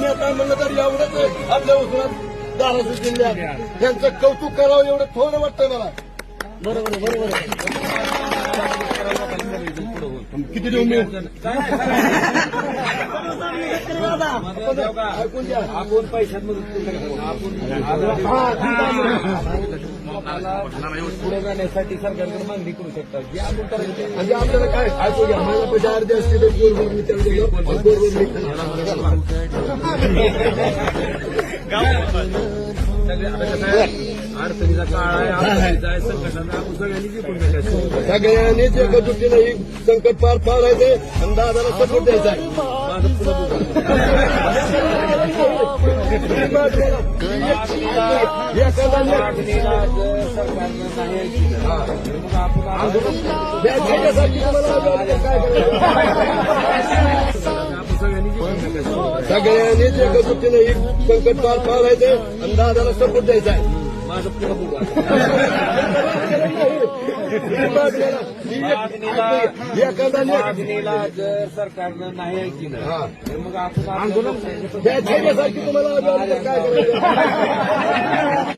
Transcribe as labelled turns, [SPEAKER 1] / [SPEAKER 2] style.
[SPEAKER 1] नेता म्हणलं तर एवढंच आपल्या उस्मानात धाराशिव जिल्ह्यात. त्यांचं कौतुक करावं एवढं थोडं वाटतंय मला. बरोबर बरोबर. किती देऊ मी?
[SPEAKER 2] आपण पैशात मदत आपण
[SPEAKER 1] हा.
[SPEAKER 2] पुढे जाण्यासाठी सरकारकडे मागणी करू शकतात. जे आपण करायचं
[SPEAKER 1] म्हणजे आपल्याला काय ऐकू घ्या मला पैसे अर्धे असते तर गोरगोर
[SPEAKER 2] आहे, अडचणीचा काळ आहे अडचणीचा आहे. संकटाचा आपण सगळ्यांनी जिंकून घ्यायचं
[SPEAKER 1] सगळ्यांनीच एकजुटीनं ही संकट पार पाडायचे आणि दादाला सपोर्ट द्यायचा आहे सगळ्यांनीच एकजुटीनं ही संकट पार पाडायचे आणि दादाला सपोर्ट द्यायचा आहे.
[SPEAKER 2] माझं पुढं बघू मागणीला जर सरकारनं नाही ऐकलं
[SPEAKER 1] हा.
[SPEAKER 2] तर मग आपण आंदोलन
[SPEAKER 1] तुम्हाला काय